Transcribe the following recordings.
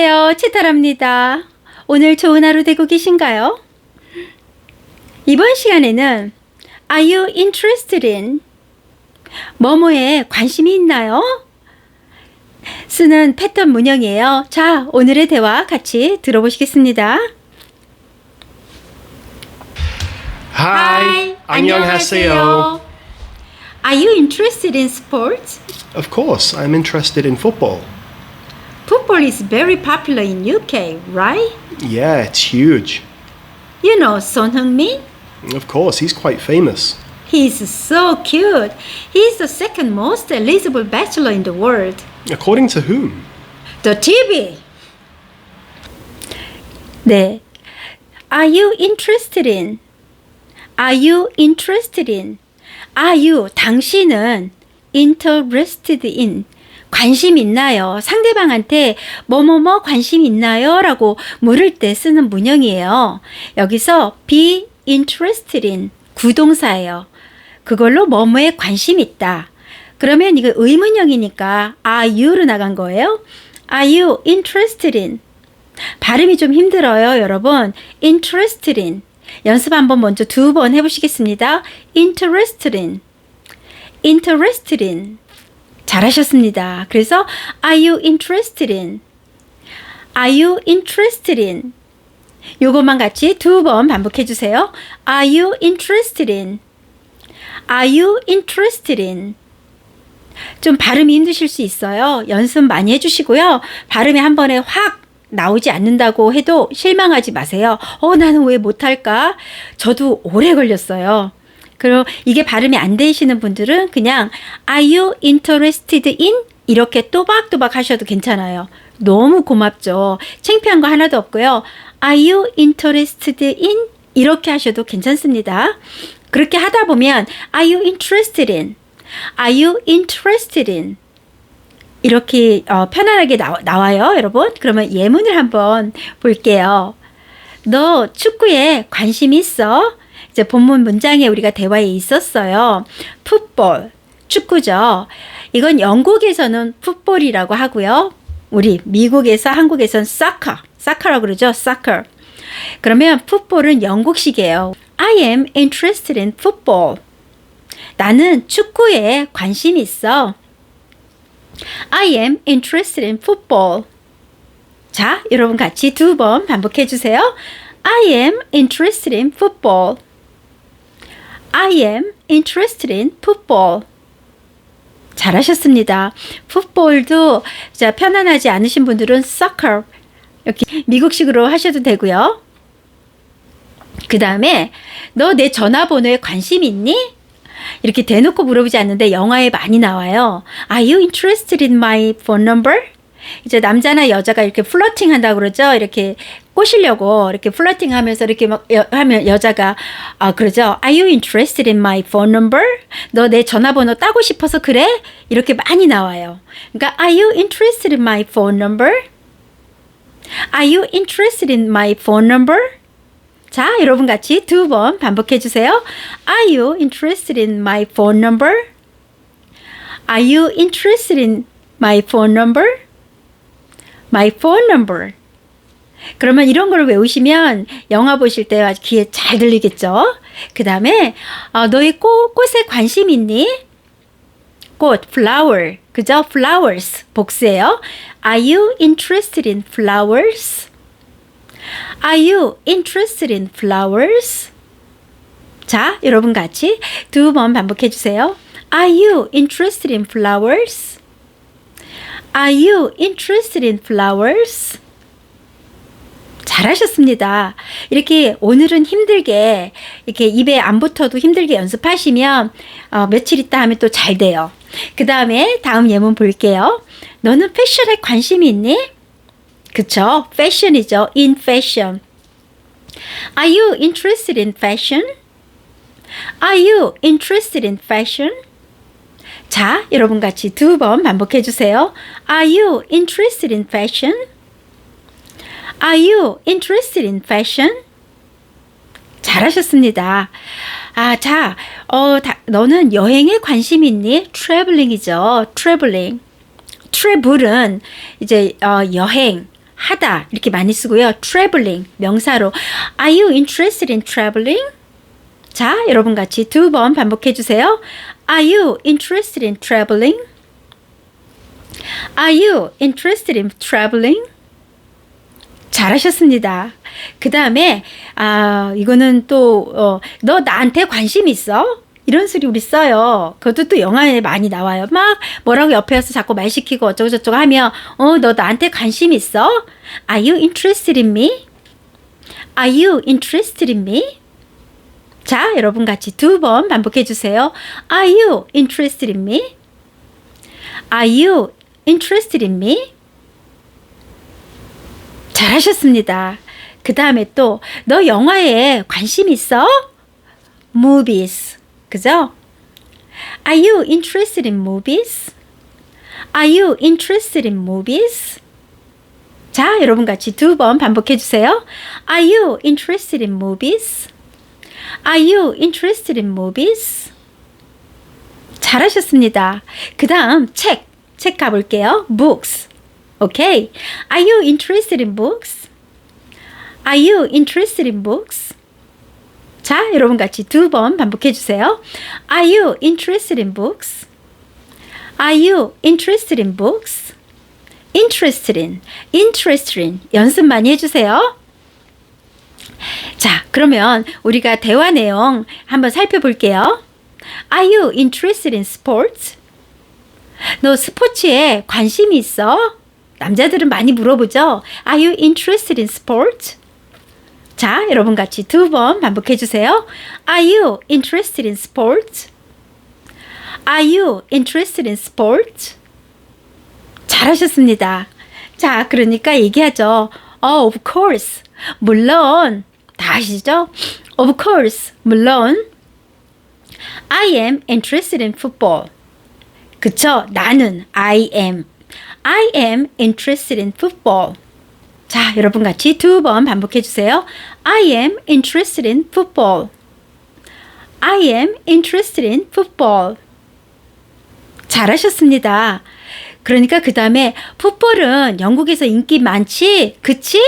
안녕하세요. 치타랍니다. 오늘 좋은 하루 되고 계신가요? 이번 시간에는 Are you interested in? 뭐뭐에 관심이 있나요? 쓰는 패턴 문형이에요. 자, 오늘의 대화 같이 들어보시겠습니다. Hi, 안녕하세요. Are you interested in sports? Of course, I'm interested in football. Football is very popular in UK, right? Yeah, it's huge. You know Son Heung-min? Of course, he's quite famous. He's so cute. He's the second most eligible bachelor in the world. According to whom? The TV. 네. Are you interested in? Are you interested in? Are you 당신은 interested in 관심 있나요? 상대방한테 뭐뭐뭐 관심 있나요? 라고 물을 때 쓰는 문형이에요. 여기서 be interested in 구동사예요. 그걸로 뭐뭐에 관심 있다. 그러면 이거 의문형이니까 are you로 나간 거예요. Are you interested in? 발음이 좀 힘들어요, 여러분. interested in. 연습 한번 먼저 두 번 해보시겠습니다. interested in. interested in. 잘하셨습니다. 그래서 are you interested in? Are you interested in? 요것만 같이 두 번 반복해 주세요. Are you interested in? Are you interested in? 좀 발음이 힘드실 수 있어요. 연습 많이 해주시고요. 발음이 한 번에 확 나오지 않는다고 해도 실망하지 마세요. 어, 나는 왜 못할까? 저도 오래 걸렸어요. 그리고 이게 발음이 안 되시는 분들은 그냥 Are you interested in? 이렇게 또박또박 하셔도 괜찮아요. 너무 고맙죠. 창피한 거 하나도 없고요. Are you interested in? 이렇게 하셔도 괜찮습니다. 그렇게 하다 보면 Are you interested in? Are you interested in? 이렇게 어, 편안하게 나와, 나와요, 여러분. 그러면 예문을 한번 볼게요. 너 축구에 관심 있어? 이제 본문 문장에 우리가 대화에 있었어요. 풋볼, 축구죠. 이건 영국에서는 풋볼이라고 하고요. 우리 미국에서 한국에선 사커, 사커라고 그러죠. 사커. 그러면 풋볼은 영국식이에요. I am interested in football. 나는 축구에 관심 있어. I am interested in football. 자, 여러분 같이 두 번 반복해 주세요. I am interested in football. I am interested in football. 잘하셨습니다. 풋볼도 자, 편안하지 않으신 분들은 soccer 이렇게 미국식으로 하셔도 되고요. 그 다음에 너 내 전화번호에 관심 있니? 이렇게 대놓고 물어보지 않는데 영화에 많이 나와요. Are you interested in my phone number? 이제 남자나 여자가 이렇게 플러팅 한다고 그러죠. 이렇게 꼬시려고 이렇게 플러팅 하면서 이렇게 막 여, 하면 여자가 아 그러죠. Are you interested in my phone number? 너 내 전화번호 따고 싶어서 그래? 이렇게 많이 나와요. 그러니까 Are you interested in my phone number? Are you interested in my phone number? 자, 여러분 같이 두 번 반복해 주세요. Are you interested in my phone number? Are you interested in my phone number? My phone number. 그러면 이런 걸 외우시면 영화 보실 때 아주 귀에 잘 들리겠죠? 그 다음에 어, 너희 꽃, 꽃에 관심 있니? 꽃, flower. 그죠? flowers. 복수예요. Are you interested in flowers? Are you interested in flowers? 자, 여러분 같이 두 번 반복해 주세요. Are you interested in flowers? Are you interested in flowers? 잘하셨습니다. 이렇게 오늘은 힘들게 이렇게 입에 안 붙어도 힘들게 연습하시면 어, 며칠 있다 하면 또 잘 돼요. 그 다음에 다음 예문 볼게요. 너는 패션에 관심이 있니? 그쵸? 패션이죠. in fashion. Are you interested in fashion? Are you interested in fashion? 자, 여러분 같이 두 번 반복해 주세요. Are you interested in fashion? Are you interested in fashion? 잘하셨습니다. 아, 자, 어, 다, 너는 여행에 관심 있니? traveling이죠. traveling. travel은 이제 어, 여행 하다 이렇게 많이 쓰고요. traveling 명사로 Are you interested in traveling? 자, 여러분 같이 두 번 반복해 주세요. Are you interested in traveling? Are you interested in traveling? 잘하셨습니다. 그 다음에, 아, 이거는 또, 어, 너 나한테 관심 있어? 이런 소리 우리 써요. 그것도 또 영화에 많이 나와요. 막 뭐라고 옆에 와서 자꾸 말 시키고 어쩌고저쩌고 하면, 어, 너 나한테 관심 있어? Are you interested in me? Are you interested in me? 자, 여러분 같이 두 번 반복해 주세요. Are you interested in me? Are you interested in me? 잘하셨습니다. 그 다음에 또, 너 영화에 관심 있어? Movies. 그죠? Are you interested in movies? Are you interested in movies? 자, 여러분 같이 두 번 반복해 주세요. Are you interested in movies? Are you interested in movies? 잘하셨습니다. 그 다음 책, 책 가볼게요. Books. 오케이. Are you interested in books? Are you interested in books? 자, 여러분 같이 두 번 반복해 주세요. Are you interested in books? Are you interested in books? interested in, interested in 연습 많이 해주세요. 자, 그러면 우리가 대화 내용 한번 살펴볼게요. Are you interested in sports? 너 스포츠에 관심이 있어? 남자들은 많이 물어보죠. Are you interested in sports? 자, 여러분 같이 두 번 반복해 주세요. Are you interested in sports? Are you interested in sports? 잘하셨습니다. 자, 그러니까 얘기하죠. Oh, of course. 물론 다 아시죠? Of course. 물론 I am interested in football. 그쵸? 나는 I am. I am interested in football. 자, 여러분 같이 두 번 반복해 주세요. I am interested in football. I am interested in football. 잘하셨습니다. 그러니까 그 다음에 풋볼은 영국에서 인기 많지? 그치?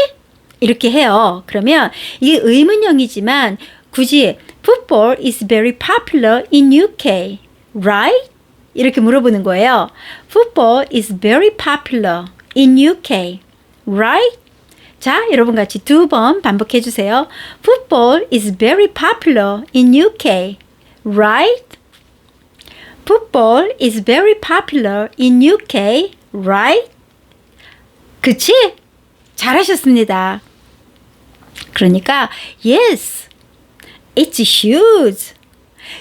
이렇게 해요. 그러면 이게 의문형이지만 굳이 football is very popular in UK, right? 이렇게 물어보는 거예요. Football is very popular in UK, right? 자, 여러분 같이 두 번 반복해 주세요. Football is very popular in UK, right? Football is very popular in UK, right? 그치? 잘하셨습니다. 그러니까 yes, it's huge.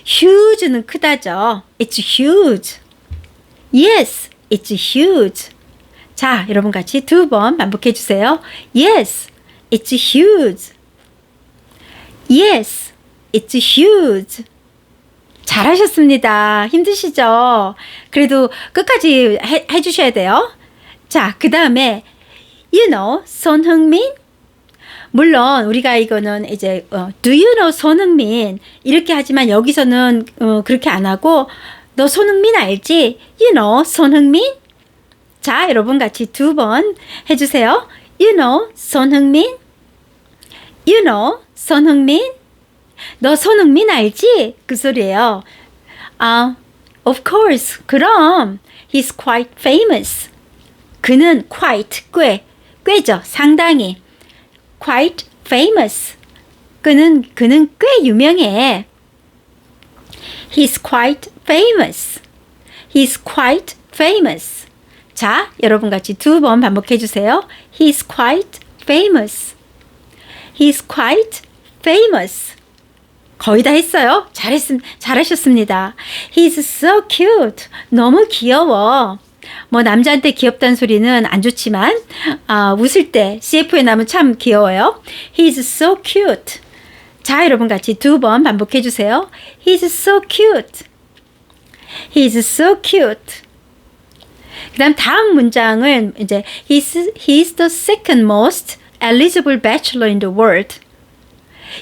huge는 크다죠. It's huge. Yes, it's huge. 자, 여러분 같이 두 번 반복해 주세요. Yes, it's huge. Yes, it's huge. 잘하셨습니다. 힘드시죠? 그래도 끝까지 해, 해주셔야 돼요. 자, 그 다음에, you know, 손흥민? 물론, 우리가 이거는 이제, 어, do you know 손흥민? 이렇게 하지만 여기서는, 어, 그렇게 안 하고, 너 손흥민 알지? you know, 손흥민? 자, 여러분 같이 두 번 해주세요. you know, 손흥민? you know, 손흥민? 너 손흥민 알지? 그 소리예요. 아, of course. 그럼 he's quite famous. 그는 quite 꽤 꽤죠. 상당히 quite famous. 그는 그는 꽤 유명해. He's quite famous. He's quite famous. 자, 여러분 같이 두 번 반복해 주세요. He's quite famous. He's quite famous. 거의 다 했어요. 잘했, 잘하셨습니다. He's so cute. 너무 귀여워. 뭐, 남자한테 귀엽다는 소리는 안 좋지만, 아, 웃을 때 CF에 나면 참 귀여워요. He's so cute. 자, 여러분 같이 두 번 반복해 주세요. He's so cute. He's so cute. 그 다음 다음 문장을 이제 he's, he's the second most eligible bachelor in the world.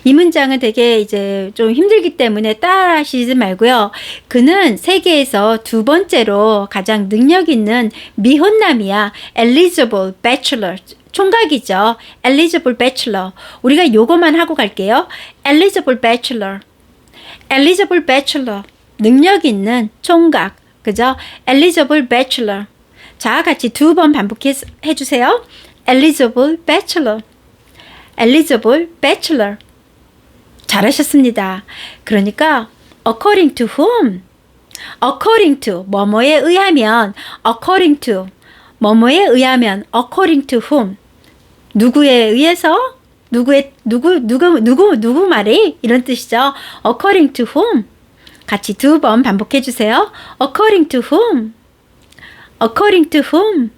이 문장은 되게 이제 좀 힘들기 때문에 따라 하시지 말고요. 그는 세계에서 두 번째로 가장 능력 있는 미혼남이야. eligible bachelor. 총각이죠. eligible bachelor. 우리가 요거만 하고 갈게요. eligible bachelor. eligible bachelor. 능력 있는 총각. 그죠? eligible bachelor. 자, 같이 두 번 반복해 해 주세요. eligible bachelor. eligible bachelor. 잘하셨습니다. 그러니까 according to whom? according to 뭐뭐에 의하면 according to 뭐뭐에 의하면 according to whom 누구에 의해서 누구의 누구 누구 누구 누구 말이 이런 뜻이죠. according to whom 같이 두 번 반복해 주세요. according to whom according to whom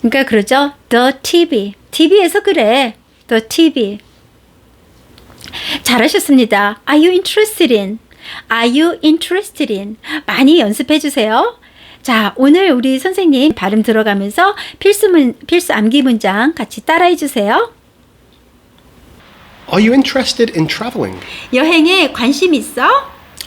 그러니까 그러죠. the TV TV에서 그래. the TV 잘하셨습니다. Are you interested in? Are you interested in? 많이 연습해 주세요. 자, 오늘 우리 선생님 발음 들어가면서 필수 문, 필수 암기 문장 같이 따라해 주세요. Are you interested in traveling? 여행에 관심 있어?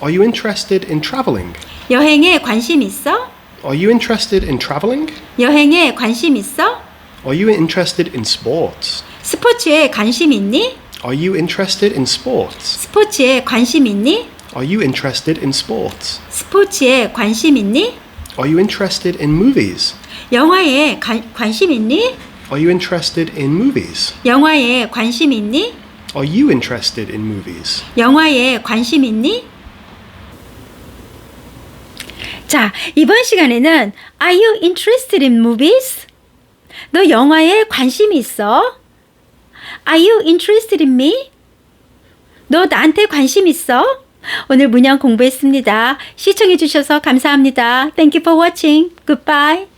Are you interested in traveling? 여행에 관심 있어? Are you interested in traveling? 여행에 관심 있어? Are you interested in sports? 스포츠에 관심 있니? Are you interested in sports? 스포츠에 관심 있니? Are you interested in sports? 스포츠에 관심 있니? Are you interested in movies? 영화에 관, 관심 있니? Are you interested in movies? 영화에 관심 있니? Are you interested in movies? 영화에 관심 있니? 자, 이번 시간에는 Are you interested in movies? 너 영화에 관심이 있어? Are you interested in me? 너 나한테 관심 있어? 오늘 문양 공부했습니다. 시청해 주셔서 감사합니다. Thank you for watching. Goodbye.